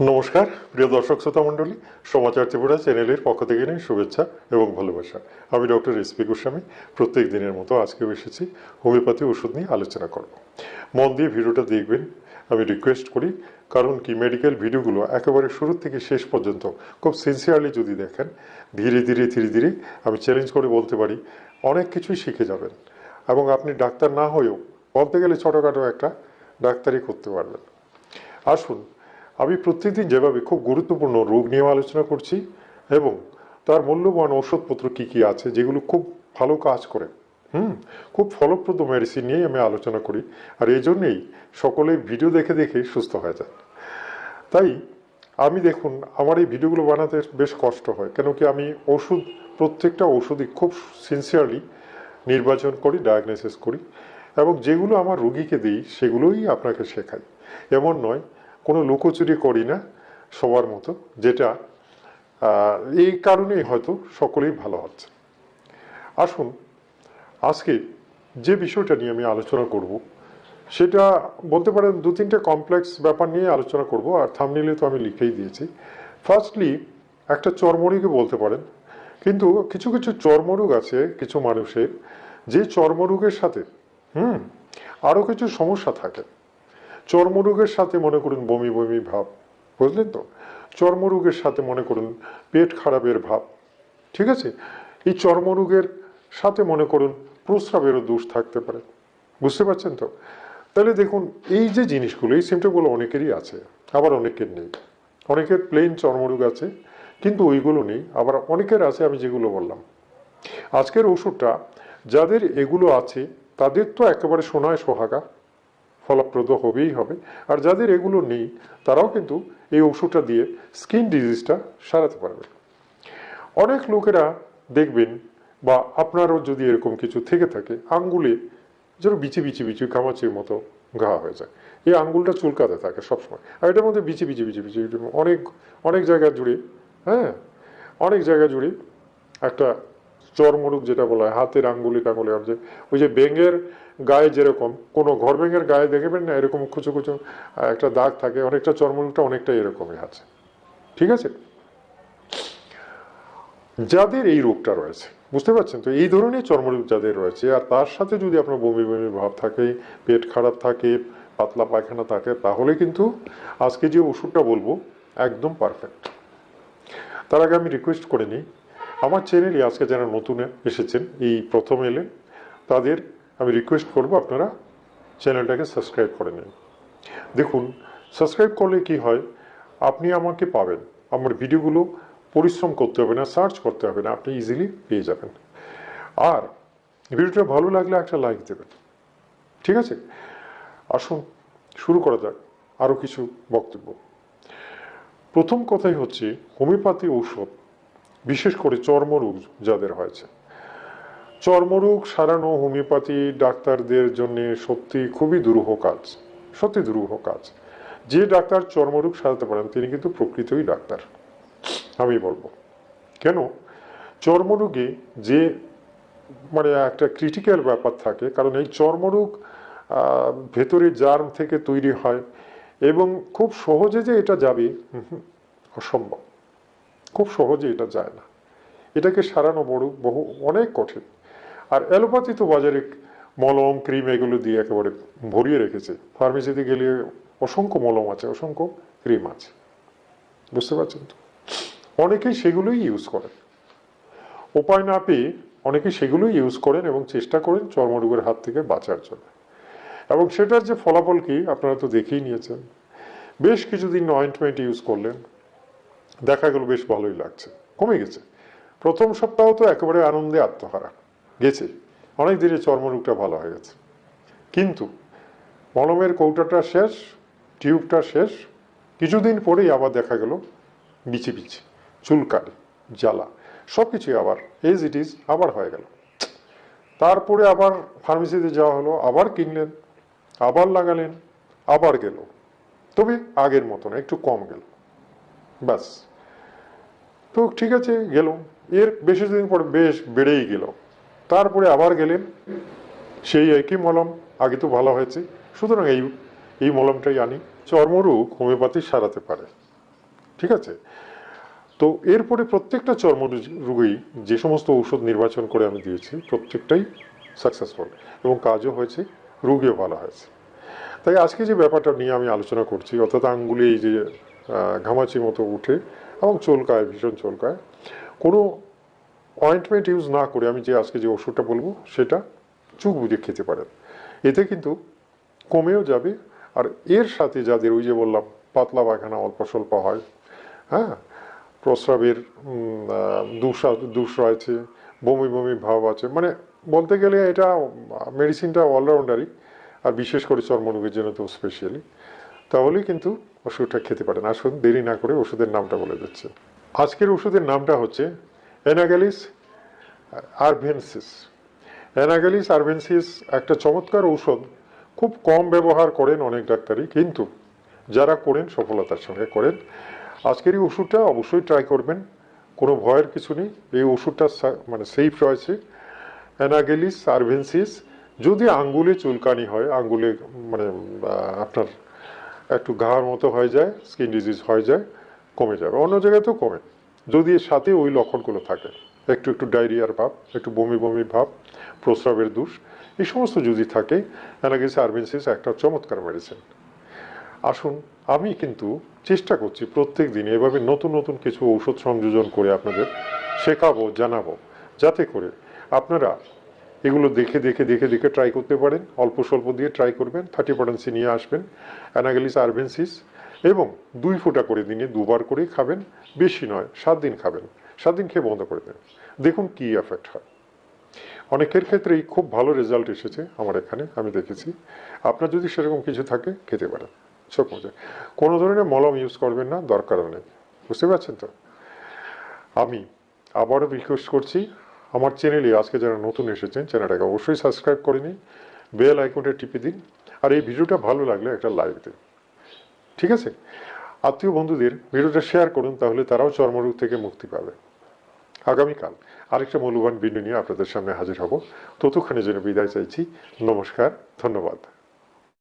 নমস্কার, প্রিয় দর্শক শ্রোতা মণ্ডলী, সমাচার ত্রিপুরা চ্যানেলের পক্ষ থেকে নিয়ে শুভেচ্ছা এবং ভালোবাসা। আমি ডক্টর এস পি গোস্বামী, প্রত্যেক দিনের মতো আজকেও এসেছি, হোমিওপ্যাথি ওষুধ নিয়ে আলোচনা করব। মন দিয়ে ভিডিওটা দেখবেন, আমি রিকোয়েস্ট করি, কারণ কি মেডিকেল ভিডিওগুলো একেবারে শুরু থেকে শেষ পর্যন্ত খুব সিনসিয়ারলি যদি দেখেন, ধীরে ধীরে ধীরে ধীরে আমি চ্যালেঞ্জ করে বলতে পারি, অনেক কিছুই শিখে যাবেন। এবং আপনি ডাক্তার না হয়েও বলতে গেলে ছোটোখাটো একটা ডাক্তারি করতে পারবেন। আসুন আমি প্রত্যেকদিন যেভাবে খুব গুরুত্বপূর্ণ রোগ নিয়ে আলোচনা করছি এবং তার মূল্যবান ওষুধপত্র কি কি আছে যেগুলো খুব ভালো কাজ করে, হুম, খুব ফলপ্রদ মেডিসিন নিয়েই আমি আলোচনা করি আর এই জন্যেই সকলে ভিডিও দেখে দেখে সুস্থ হয়ে যায় তাই আমি দেখুন, আমার এই ভিডিওগুলো বানাতে বেশ কষ্ট হয় কেন কি আমি ওষুধ, প্রত্যেকটা ওষুধই খুব সিনসিয়ারলি নির্বাচন করি ডায়াগনোসিস করি এবং যেগুলো আমার রুগীকে দিই সেগুলোই আপনাকে শেখাই। এমন নয় কোনো লুকোচুরি করি না সবার মতো, যেটা এই কারণেই হয়তো সকলেই ভালো হচ্ছে। আসুন, আজকে যে বিষয়টা নিয়ে আমি আলোচনা করব, সেটা বলতে পারেন দু তিনটে কমপ্লেক্স ব্যাপার নিয়ে আলোচনা করব, আর থামনিলে তো আমি লিখেই দিয়েছি। ফার্স্টলি একটা চর্মরোগে বলতে পারেন, কিন্তু কিছু কিছু চর্মরোগ আছে কিছু মানুষের, যে চর্মরোগের সাথে, হুম আরও কিছু সমস্যা থাকে। চর্মরোগের সাথে মনে করুন বমি বমি ভাব, বুঝলেন তো? চর্মরোগের সাথে মনে করুন পেট খারাপের ভাব, ঠিক আছে? এই চর্মরোগের সাথে মনে করুন প্রস্রাবেরও দোষ থাকতে পারে, বুঝতে পারছেন তো? তাহলে দেখুন, এই যে জিনিসগুলো, এই সিমটমগুলো অনেকেরই আছে, আবার অনেকের নেই। অনেকের প্লেন চর্মরোগ আছে, কিন্তু ওইগুলো নেই, আবার অনেকের আছে, আমি যেগুলো বললাম। আজকের ওষুধটা, যাদের এগুলো আছে, তাদের তো একেবারে সোনায় সোহাগা ফলপ্রদ হবেই হবে। আর যাদের এগুলো নেই, তারাও কিন্তু এই ওষুধটা দিয়ে স্কিন ডিজিজটা সারাতে পারবে। অনেক লোকেরা দেখবেন বা আপনারও যদি এরকম কিছু থেকে থাকে, আঙ্গুলে যেন বিচি বিচি বিচি কামাচির মতো ঘা হয়ে যায়। এই আঙ্গুলটা চুলকাতে থাকে সবসময়। আর এটার মধ্যে বিচি বিচি বিচি বিচি অনেক অনেক জায়গা জুড়ে হ্যাঁ অনেক জায়গা জুড়ে একটা চর্মরোগ যেটা বলা হয়, হাতের আঙ্গুলি টাঙ্গুলি যে, ওই যে ব্যাঙের গায়ে যেরকম, কোনো ঘর ব্যাঙের গায়ে দেখবেন না, এরকম কুচো কুচো একটা দাগ থাকে, অনেকটা চর্মরোগটা অনেকটা এরকমই আছে। ঠিক আছে? যাদের এই রোগটা রয়েছে, বুঝতে পারছেন তো? এই ধরনের চর্মরোগ যাদের রয়েছে, আর তার সাথে যদি আপনার বমি বমি ভাব থাকে, পেট খারাপ থাকে, পাতলা পায়খানা থাকে, তাহলে কিন্তু আজকে যে ওষুধটা বলব, একদম পারফেক্ট তার আগে আমি রিকোয়েস্ট করে নিই আমার চ্যানেলে আজকে যারা নতুন এসেছেন, এই প্রথম এলেন তাদের আমি রিকোয়েস্ট করব আপনারা চ্যানেলটাকে সাবস্ক্রাইব করে নিন। দেখুন সাবস্ক্রাইব করলে কি হয়, আপনি আমাকে পাবেন। আমার ভিডিওগুলো পরিশ্রম করতে হবে না সার্চ করতে হবে না, আপনি ইজিলি পেয়ে যাবেন। আর ভিডিওটা ভালো লাগলে একটা লাইক দেবেন। ঠিক আছে? আসুন, শুরু করা যাক। আরও কিছু বক্তব্য। প্রথম কথাই হচ্ছে, হোমিওপ্যাথি ঔষধ বিশেষ করে চর্মরোগ যাদের হয়েছে। চর্মরোগ, সারানো, হোমিওপ্যাথি ডাক্তারদের জন্য সত্যি খুবই দুরূহ কাজ, সত্যি দুরূহ কাজ। যে ডাক্তার চর্মরোগ সারাতে পারেন, তিনি কিন্তু প্রকৃতই ডাক্তার। আমি বলব, কেন? চর্মরোগে যে মানে একটা ক্রিটিক্যাল ব্যাপার থাকে, কারণ এই চর্মরোগ ভেতরে জার্ম থেকে তৈরি হয় এবং খুব সহজে যে এটা যাবে অসম্ভব। খুব সহজে এটা যায় না। এটাকে সারানো বড় বহু, অনেক কঠিন। আর অ্যালোপ্যাথি তো বাজারে মলম, ক্রিম এগুলো দিয়ে একেবারে ভরিয়ে রেখেছে। ফার্মেসিতে গেলে অসংখ্য মলম আছে, অসংখ্য ক্রিম আছে। বুঝতে পারছেন তো? অনেকেই সেগুলোই ইউজ করেন। উপায় না পেয়ে অনেকে সেগুলোই ইউজ করেন এবং চেষ্টা করেন চর্মরোগের হাত থেকে বাঁচার জন্য। এবং সেটার যে ফলাফল কি আপনারা তো দেখেই নিয়েছেন। বেশ কিছুদিন অয়েন্টমেন্ট ইউজ করলেন। দেখা গেল বেশ ভালোই লাগছে। কমে গেছে। প্রথম সপ্তাহ তো একেবারে আনন্দে আত্মহারা। গেছে। অনেক দিনে চর্মরোগটা ভালো হয়ে গেছে। কিন্তু মলমের কৌটাটা শেষ, টিউবটা শেষ, কিছুদিন পরেই আবার দেখা গেল বিচি বিচি, চুলকানি, জ্বালা সব কিছুই আবার এজ ইট ইজ আবার হয়ে গেল। তারপরে আবার ফার্মেসিতে যাওয়া হলো, আবার কিনলেন, আবার লাগালেন, আবার গেল। তবে আগের মতন, একটু কম গেল। ব্যাস। তো ঠিক আছে গেল এর বেশি দিন পরে বেশ বেড়েই গেল। তারপরে আবার গেলেন। সেই একই মলম আগে তো ভালো হয়েছে। সুতরাং এই এই মলমটাই আনি। চর্মরোগ হোমিওপ্যাথি সারাতে পারে। ঠিক আছে? তো এরপরে প্রত্যেকটা চর্ম রোগী যে সমস্ত ঔষধ নির্বাচন করে আমি দিয়েছি প্রত্যেকটাই সাকসেসফুল এবং কাজও হয়েছে রোগীও ভালো হয়েছে। তাই আজকে যে ব্যাপারটা নিয়ে আমি আলোচনা করছি অর্থাৎ আঙ্গুলে এই যে আহ, ঘামাচি মতো উঠে এবং চুলকায়, ভীষণ চুলকায়। কোনো অয়েন্টমেন্ট ইউজ না করে আমি যে আজকে যে ওষুধটা বলব, সেটা চোখ বুঝে খেতে পারেন। এতে কিন্তু কমেও যাবে। আর এর সাথে যাদের ওই যে বললাম, পাতলা পায়খানা, অল্প স্বল্প হয় হ্যাঁ? প্রস্রাবের দুঃসা দুষ রয়েছে বমি বমি ভাব আছে। মানে বলতে গেলে এটা মেডিসিনটা অলরাউন্ডারই আর বিশেষ করে চর্মরোগের জন্য তো স্পেশালি তাহলে কিন্তু ওষুধটা খেতে পারেন। আসুন, দেরি না করে ওষুধের নামটা বলে দিচ্ছে। আজকের ওষুধের নামটা হচ্ছে এনাগালিস আরভেনসিস। অ্যানাগালিস আরভেন্সিস একটা চমৎকার ঔষধ, খুব কম ব্যবহার করেন অনেক ডাক্তারই, কিন্তু যারা করেন, সফলতার সঙ্গে করেন। আজকের এই ওষুধটা অবশ্যই ট্রাই করবেন, কোনো ভয়ের কিছু নেই। এই ওষুধটা মানে সেফ রয়েছে। অ্যানাগেলিস আরভেন্সিস, যদি আঙ্গুলে চুলকানি হয়, আঙ্গুলে মানে আপনার একটু ঘাড় মতো হয়ে যায় স্কিন ডিজিজ হয়ে যায়, কমে যাবে। অন্য জায়গায় তো কমে। যদি এর সাথে ওই লক্ষণগুলো থাকে, একটু একটু ডায়রিয়ার ভাব, একটু বমি বমি ভাব, প্রস্রাবের দোষ, এই সমস্ত যদি থাকে অ্যানাগেলিস আরভেন্সিস একটা চমৎকার মেডিসিন আসুন, আমি কিন্তু চেষ্টা করছি প্রত্যেক দিন এভাবে নতুন নতুন কিছু ঔষধ সংযোজন করে আপনাদের শেখাবো, জানাব, যাতে করে আপনারা এগুলো দেখে দেখে দেখে দেখে ট্রাই করতে পারেন। অল্প স্বল্প দিয়ে ট্রাই করবেন থার্টি পার্সেন্সি নিয়ে আসবেন অ্যানাগালিস আরভেন্সিস এবং দুই ফোঁটা করে দিনে দুবার করে খাবেন, বেশি নয়, সাত দিন খাবেন। সাত দিন খেয়ে বন্ধ করে দেন। দেখুন কি এফেক্ট হয়। অনেকের ক্ষেত্রেই খুব ভালো রেজাল্ট এসেছে আমার এখানে, আমি দেখেছি। আপনার যদি সেরকম কিছু থাকে, খেতে পারেন। চোখ মজা কোনো ধরনের মলম ইউজ করবেন না, দরকারও নেই। বুঝতে পারছেন তো? আমি আবারও রিকোয়েস্ট করছি আমার চ্যানেলে আজকে যারা নতুন এসেছেন চ্যানেলটাকে অবশ্যই সাবস্ক্রাইব করে নিন বেল আইকনটা টিপে দিন, আর এই ভিডিওটা ভালো লাগলে একটা লাইক দিন। ঠিক আছে? আত্মীয় বন্ধুদের ভিডিওটা শেয়ার করুন, তাহলে তারাও চর্মরোগ থেকে মুক্তি পাবে। আগামীকাল আরেকটা মূল্যবান ভিডিও নিয়ে আপনাদের সামনে হাজির হব। ততক্ষণে জন্য বিদায় চাইছি। নমস্কার, ধন্যবাদ।